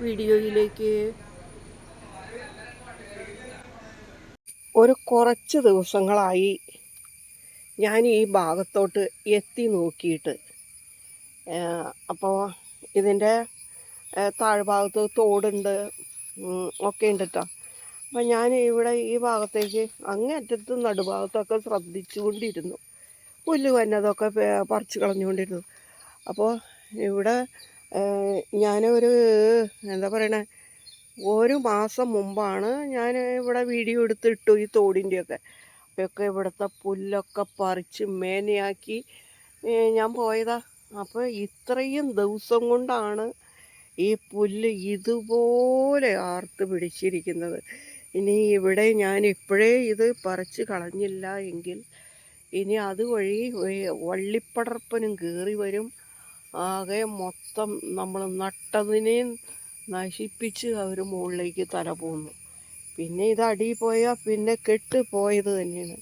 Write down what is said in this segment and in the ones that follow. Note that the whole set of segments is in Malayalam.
വീഡിയോയിലേക്ക്. ഒരു കുറച്ച് ദിവസങ്ങളായി ഞാൻ ഈ ഭാഗത്തോട്ട് എത്തി നോക്കിയിട്ട്. അപ്പോൾ ഇതിന്റെ താഴ്ഭാഗത്ത് തോടുണ്ട് ഒക്കെ ഉണ്ട് കേട്ടോ അപ്പം ഞാൻ ഇവിടെ ഈ ഭാഗത്തേക്ക് അങ്ങേറ്റത്ത് നടുഭാഗത്തൊക്കെ ശ്രദ്ധിച്ചുകൊണ്ടിരുന്നു. പുല്ല് വന്നതൊക്കെ പറിച്ച് കളഞ്ഞുകൊണ്ടിരുന്നു. അപ്പോൾ ഇവിടെ ഞാനൊരു എന്താ പറയണേ ഒരു മാസം മുമ്പാണ് ഞാൻ ഇവിടെ വീഡിയോ എടുത്തിട്ടു ഈ തോടിന്റെയൊക്കെ. അപ്പോഴൊക്കെ ഇവിടുത്തെ പുല്ലൊക്കെ പറിച്ച് മേനയാക്കി. ഞാൻ പോയതാ. അപ്പോൾ ഇത്രയും ദിവസം കൊണ്ടാണ് ഈ പുല്ല് ഇതുപോലെ ആർത്ത് പിടിച്ചിരിക്കുന്നത്. ഇനി ഇവിടെ ഞാൻ ഇപ്പോഴേ ഇത് പറിച്ച് കളഞ്ഞില്ല എങ്കിൽ ഇനി അതുവഴി വള്ളിപ്പടർപ്പനും കയറി വരും. ആകെ മൊത്തം നമ്മൾ നട്ടതിനെയും നശിപ്പിച്ച് അവർ മുകളിലേക്ക് തല പോകുന്നു പിന്നെ ഇത് അടി പോയാൽ പിന്നെ കെട്ട് പോയത് തന്നെയാണ്.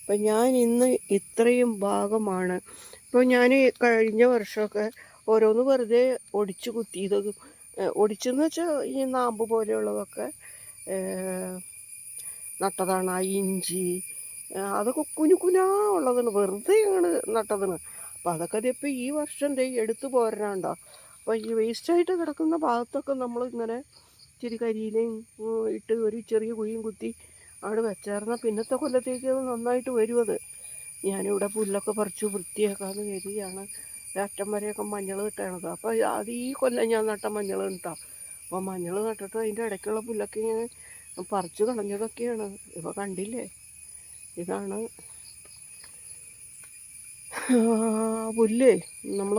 അപ്പം ഞാൻ ഇന്ന് ഇത്രയും ഭാഗമാണ്. ഇപ്പോൾ ഞാൻ കഴിഞ്ഞ വർഷമൊക്കെ ഓരോന്ന് വെറുതെ ഒടിച്ച് കുത്തിയത് ഒടിച്ചെന്ന് വെച്ചാൽ ഈ നാമ്പ് പോലെയുള്ളതൊക്കെ നട്ടതാണ് ആ ഇഞ്ചി അതൊക്കെ കുനു കുനാ ഉള്ളതാണ്. വെറുതെയാണ് നട്ടതാണ് അപ്പം അതൊക്കെ ഇതിപ്പോൾ ഈ വർഷം എടുത്തു പോരണുണ്ടോ അപ്പോൾ ഈ വേസ്റ്റായിട്ട് കിടക്കുന്ന ഭാഗത്തൊക്കെ നമ്മൾ ഇങ്ങനെ ഇച്ചിരി കരിയിലയും ഇട്ട് ഒരു ചെറിയ കുഴിയും കുത്തി അവിടെ വെച്ചായിരുന്നാൽ പിന്നത്തെ കൊല്ലത്തേക്ക് അത് നന്നായിട്ട് വരും അത്. ഞാനിവിടെ പുല്ലൊക്കെ പറിച്ചു വൃത്തിയാക്കാന്ന് കരുതിയാണ്. അറ്റം വരെയൊക്കെ മഞ്ഞൾ കിട്ടണത് അപ്പോൾ അത് ഈ കൊല്ലം ഞാൻ നട്ട മഞ്ഞൾ കിട്ടാം അപ്പോൾ മഞ്ഞൾ നട്ടിട്ട് അതിന്റെ ഇടയ്ക്കുള്ള പുല്ലൊക്കെ ഇങ്ങനെ പറിച്ചു കളഞ്ഞതൊക്കെയാണ്. ഇപ്പോൾ കണ്ടില്ലേ? ഇതാണ് പുല്ലേ? നമ്മൾ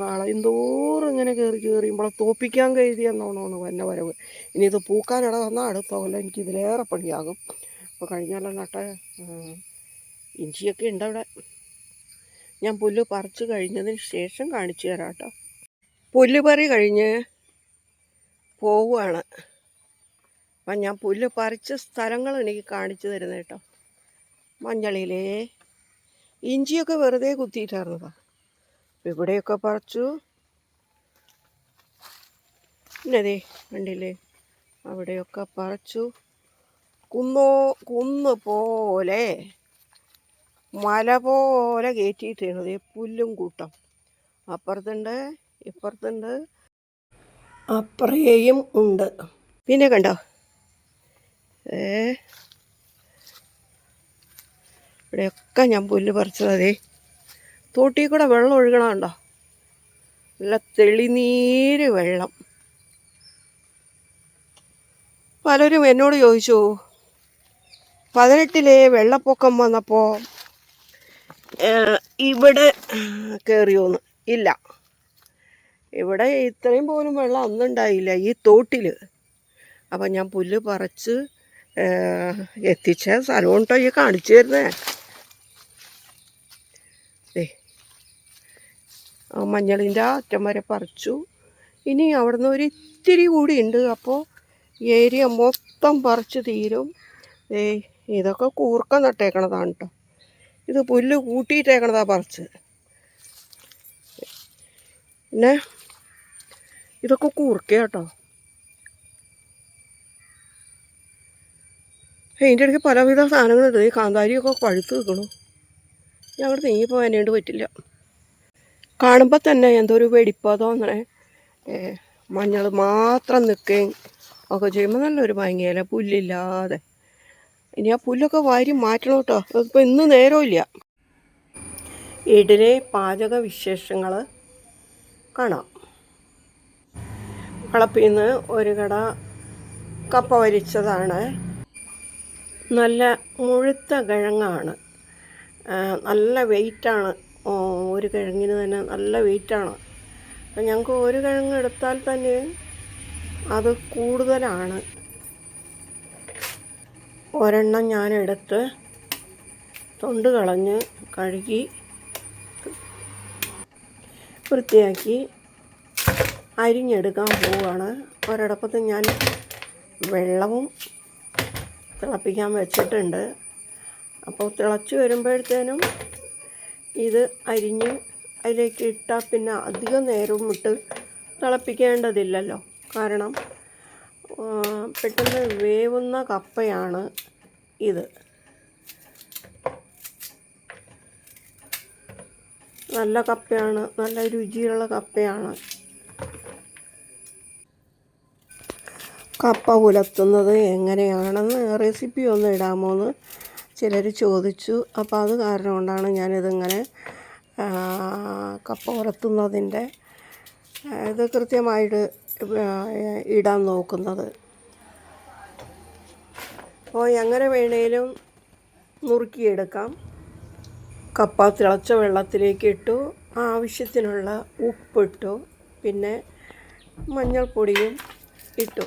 കളയും തോറും ഇങ്ങനെ കയറി കയറിയുമ്പോൾ തോപ്പിക്കാൻ കരുതിയെന്നോണമാണ് വന്ന വരവ്. ഇനി ഇത് പൂക്കാനിട വന്നാൽ അടുത്ത കൊല്ലം എനിക്ക് ഇതിലേറെ പണിയാകും. അപ്പോൾ കഴിഞ്ഞാലും നട്ട ഇഞ്ചിയൊക്കെ ഉണ്ട് അവിടെ. ഞാൻ പുല്ല് പറിച്ച് കഴിഞ്ഞതിന് ശേഷം കാണിച്ചു തരാം കേട്ടോ. പുല്ല് പറി കഴിഞ്ഞ് പോവുകയാണ് അപ്പം ഞാൻ പുല്ല് പറിച്ച സ്ഥലങ്ങൾ എനിക്ക് കാണിച്ചു തരുന്നത് കേട്ടോ. മഞ്ഞളിലേ. ഇഞ്ചിയൊക്കെ വെറുതെ കുത്തിയിട്ടായിരുന്നതാ. ഇവിടെയൊക്കെ പറിച്ചു. പിന്നതേ കണ്ടില്ലേ? അവിടെയൊക്കെ പറിച്ചു. കുന്നോ കുന്ന് പോലെ മല പോലെ കയറ്റിയിട്ടാണ് ഈ പുല്ലും കൂട്ടം. അപ്പുറത്തുണ്ട് ഇപ്പുറത്തുണ്ട് അപ്പുറേയും ഉണ്ട്. പിന്നെ കണ്ടോ? ഏ ഇവിടെയൊക്കെ ഞാൻ പുല്ല് പറിച്ചതേ തോട്ടിൽ കൂടെ വെള്ളം ഒഴുകണമുണ്ടോ നല്ല തെളിനീര് വെള്ളം. പലരും എന്നോട് ചോദിച്ചു പതിനെട്ടിലെ വെള്ളപ്പൊക്കം വന്നപ്പോൾ ഇവിടെ കയറിയോന്ന് ഇല്ല. ഇവിടെ ഇത്രയും പോലും വെള്ളം അന്നുണ്ടായില്ല ഈ തോട്ടിൽ അപ്പം ഞാൻ പുല്ല് പറിച്ച് എത്തിച്ച സ്ഥലം ഈ കാണിച്ചു തരുന്നേ ദേ ആ മഞ്ഞളിന്റെ അറ്റം വരെ പറിച്ചു. ഇനി അവിടുന്ന് ഒരു ഇത്തിരി കൂടി ഉണ്ട്. അപ്പോൾ ഏരിയ മൊത്തം പറിച്ചു തീരും. ദേ ഇതൊക്കെ കൂർക്ക നട്ടേക്കണതാണ് കേട്ടോ ഇത് പുല്ല് കൂട്ടിയിട്ടേക്കണതാണ് പറിച്ച് പിന്നെ ഇതൊക്കെ കൂർക്ക കേട്ടോ അതിന്റെ ഇടയ്ക്ക് പലവിധ സാധനങ്ങളുണ്ട് ഈ കാന്താരിയൊക്കെ പഴുത്ത് നിൽക്കണു. ഞങ്ങൾ നീങ്ങിപ്പോൾ എന്നേണ്ട് പറ്റില്ല. കാണുമ്പോൾ തന്നെ എന്തോ ഒരു വെടിപ്പോ തോന്നണേ. മഞ്ഞൾ മാത്രം നിൽക്കുകയും ഒക്കെ ചെയ്യുമ്പോൾ നല്ലൊരു ഭംഗിയല്ല പുല്ലില്ലാതെ. ഇനി ആ പുല്ലൊക്കെ വാരി മാറ്റണം കേട്ടോ. അതിപ്പോൾ ഇന്ന് നേരമില്ല ഇഡലി പാചക വിശേഷങ്ങൾ കാണാം. കളപ്പിൽ നിന്ന് ഒരു കട കപ്പ വരിച്ചതാണ്. നല്ല മുഴുത്ത കിഴങ്ങാണ്. നല്ല വെയിറ്റാണ് ഒരു കിഴങ്ങിന് തന്നെ നല്ല വെയിറ്റാണ് അപ്പം ഞങ്ങൾക്ക് ഒരു കിഴങ്ങ് എടുത്താൽ തന്നെ അത് കൂടുതലാണ്. ഒരെണ്ണം ഞാൻ എടുത്ത് തൊണ്ട് കളഞ്ഞ് കഴുകി വൃത്തിയാക്കി അരിഞ്ഞെടുക്കാൻ പോവുകയാണ് ഒരടപ്പത്ത് ഞാൻ വെള്ളവും തിളപ്പിക്കാൻ വെച്ചിട്ടുണ്ട്. അപ്പോൾ തിളച്ച് വരുമ്പോഴത്തേനും ഇത് അരിഞ്ഞ് അതിലേക്ക് ഇട്ടാൽ പിന്നെ അധികം നേരവും ഇട്ട് തിളപ്പിക്കേണ്ടതില്ലല്ലോ. കാരണം പെട്ടെന്ന് വേവുന്ന കപ്പയാണ് ഇത്. നല്ല കപ്പയാണ് നല്ല രുചിയുള്ള കപ്പയാണ്. കപ്പ പുലർത്തുന്നത് എങ്ങനെയാണെന്ന് റെസിപ്പി ഒന്ന് ഇടാമോ എന്ന് ചിലർ ചോദിച്ചു. അപ്പോൾ അത് കാരണം കൊണ്ടാണ് ഞാനിതിങ്ങനെ കപ്പ ഉറത്തുന്നതിന്റെ ഇത് കൃത്യമായിട്ട് ഇടാൻ നോക്കുന്നത്. അപ്പോൾ എങ്ങനെ വേണേലും നുറുക്കിയെടുക്കാം. കപ്പ തിളച്ച വെള്ളത്തിലേക്ക് ഇട്ടു ആവശ്യത്തിനുള്ള ഉപ്പിട്ടു. പിന്നെ മഞ്ഞൾപ്പൊടിയും ഇട്ടു.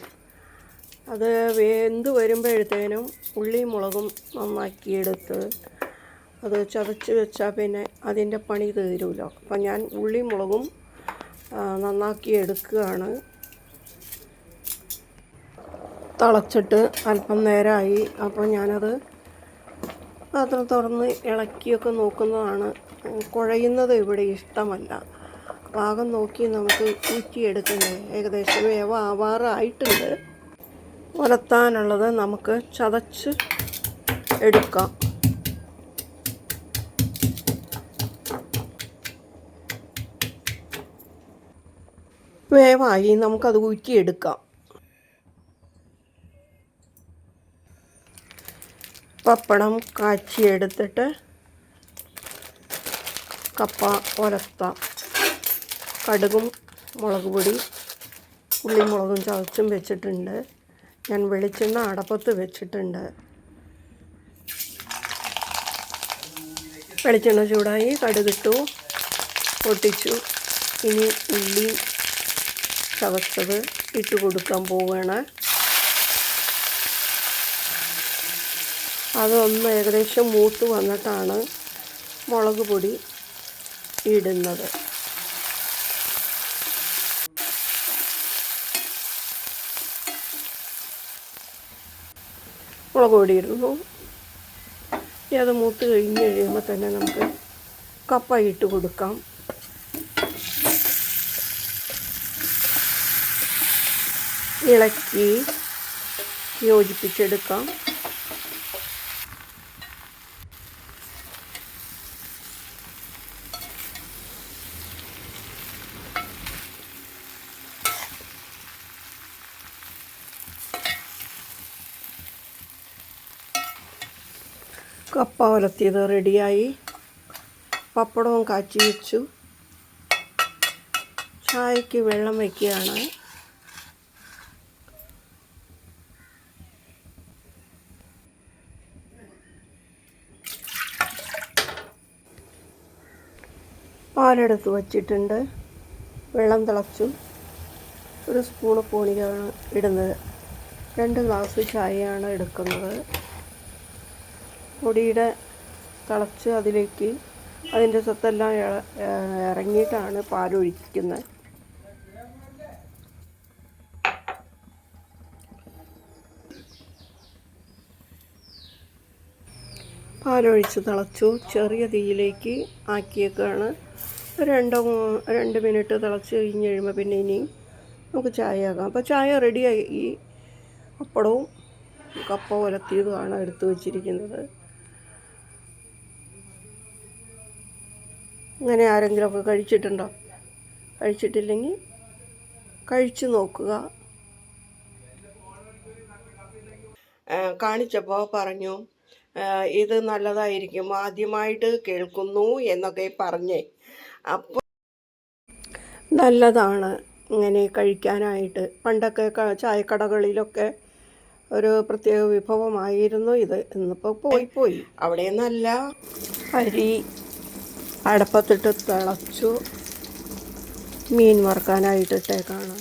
അത് വെന്ത് വരുമ്പോഴത്തേനും ഉള്ളിയും മുളകും നന്നാക്കിയെടുത്ത് അത് ചതച്ച് വെച്ചാൽ പിന്നെ അതിന്റെ പണി തീരുമല്ലോ അപ്പം ഞാൻ ഉള്ളിയും മുളകും നന്നാക്കി എടുക്കുകയാണ് തിളച്ചിട്ട് അല്പം നേരമായി അപ്പോൾ ഞാനത് പാത്രം തുറന്ന് ഇളക്കിയൊക്കെ നോക്കുന്നതാണ്. കുഴയുന്നത് ഇവിടെ ഇഷ്ടമല്ല. പാകം നോക്കി നമുക്ക് ഊറ്റിയെടുക്കണ്ടേ. ഏകദേശം വേവ ആവാറായിട്ടുണ്ട് ഉലത്താനുള്ളത് നമുക്ക് ചതച്ച് എടുക്കാം. വേവായി നമുക്കത് ഊറ്റിയെടുക്കാം പപ്പടം കാച്ചിയെടുത്തിട്ട് കപ്പ ഒലത്ത കടുകും മുളക് പൊടി ഉള്ളിമുളകും ചതച്ചും വെച്ചിട്ടുണ്ട്. ഞാൻ വെളിച്ചെണ്ണ അടപ്പത്ത് വെച്ചിട്ടുണ്ട്. വെളിച്ചെണ്ണ ചൂടായി കടുകിട്ടു പൊട്ടിച്ചു. ഇനി ഉള്ളി ചവച്ചത് ഇട്ട് കൊടുക്കാൻ പോവുകയാണ് അതൊന്ന് ഏകദേശം മൂത്ത് വന്നിട്ടാണ് മുളക് പൊടി ഇടുന്നത്. മുളക് പൊടി ഇടുന്നു ഇനി അത് മൂത്ത് കഴിഞ്ഞ് കഴിയുമ്പോൾ തന്നെ നമുക്ക് കപ്പ ഇട്ട് കൊടുക്കാം. ഇളക്കി യോജിപ്പിച്ചെടുക്കാം. കപ്പ ഉലത്തിയത് റെഡിയായി. പപ്പടവും കാച്ചി വെച്ചു. ചായക്ക് വെള്ളം വയ്ക്കുകയാണ് പാലെടുത്ത് വച്ചിട്ടുണ്ട്. വെള്ളം തിളച്ചു. ഒരു സ്പൂണ് പോണിയാണ് ഇടുന്നത്. രണ്ട് ഗ്ലാസ് ചായയാണ് എടുക്കുന്നത്. പൊടിയുടെ തിളച്ച് അതിലേക്ക് അതിന്റെ ഏഹ് ഇറങ്ങിയിട്ടാണ് പാലൊഴിക്കുന്നത്. പാലൊഴിച്ച് തിളച്ചു. ചെറിയ തീയിലേക്ക് ആക്കിയേക്കാണ്. രണ്ടോ രണ്ട് മിനിറ്റ് തിളച്ച് കഴിഞ്ഞ് കഴിയുമ്പോൾ പിന്നെ ഇനി നമുക്ക് ചായ ആക്കാം അപ്പോൾ ചായ റെഡിയായി. ഈ പപ്പടവും കപ്പ ഉലത്തിയതുമാണ് എടുത്തു വച്ചിരിക്കുന്നത്. ഇങ്ങനെ ആരെങ്കിലുമൊക്കെ കഴിച്ചിട്ടുണ്ടോ? കഴിച്ചിട്ടില്ലെങ്കിൽ കഴിച്ചു നോക്കുക. കാണിച്ചപ്പോൾ പറഞ്ഞു ഇത് നല്ലതായിരിക്കും ആദ്യമായിട്ട് കേൾക്കുന്നു എന്നൊക്കെ പറഞ്ഞേ. അപ്പോൾ നല്ലതാണ് ഇങ്ങനെ കഴിക്കാനായിട്ട്. പണ്ടൊക്കെ ചായക്കടകളിലൊക്കെ ഒരു പ്രത്യേക വിഭവമായിരുന്നു ഇത്. ഇന്നിപ്പോൾ പോയി പോയി. അവിടെ നല്ല അരി അടപ്പത്തിട്ട് തിളച്ചു മീൻ വറുക്കാനായിട്ടിട്ടേക്കാണ്.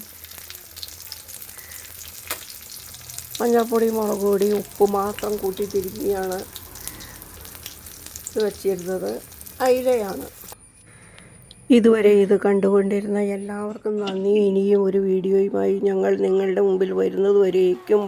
മഞ്ഞൾപ്പൊടി മുളക് പൊടി ഉപ്പ് മാത്രം കൂട്ടി തിരുമ്മിയാണ് വച്ചിരുന്നത്. അയിലയാണ്. ഇതുവരെ ഇത് കണ്ടുകൊണ്ടിരുന്ന എല്ലാവർക്കും നന്ദി. ഇനിയും ഒരു വീഡിയോയുമായി ഞങ്ങൾ നിങ്ങളുടെ മുമ്പിൽ വരുന്നത് വരേക്കും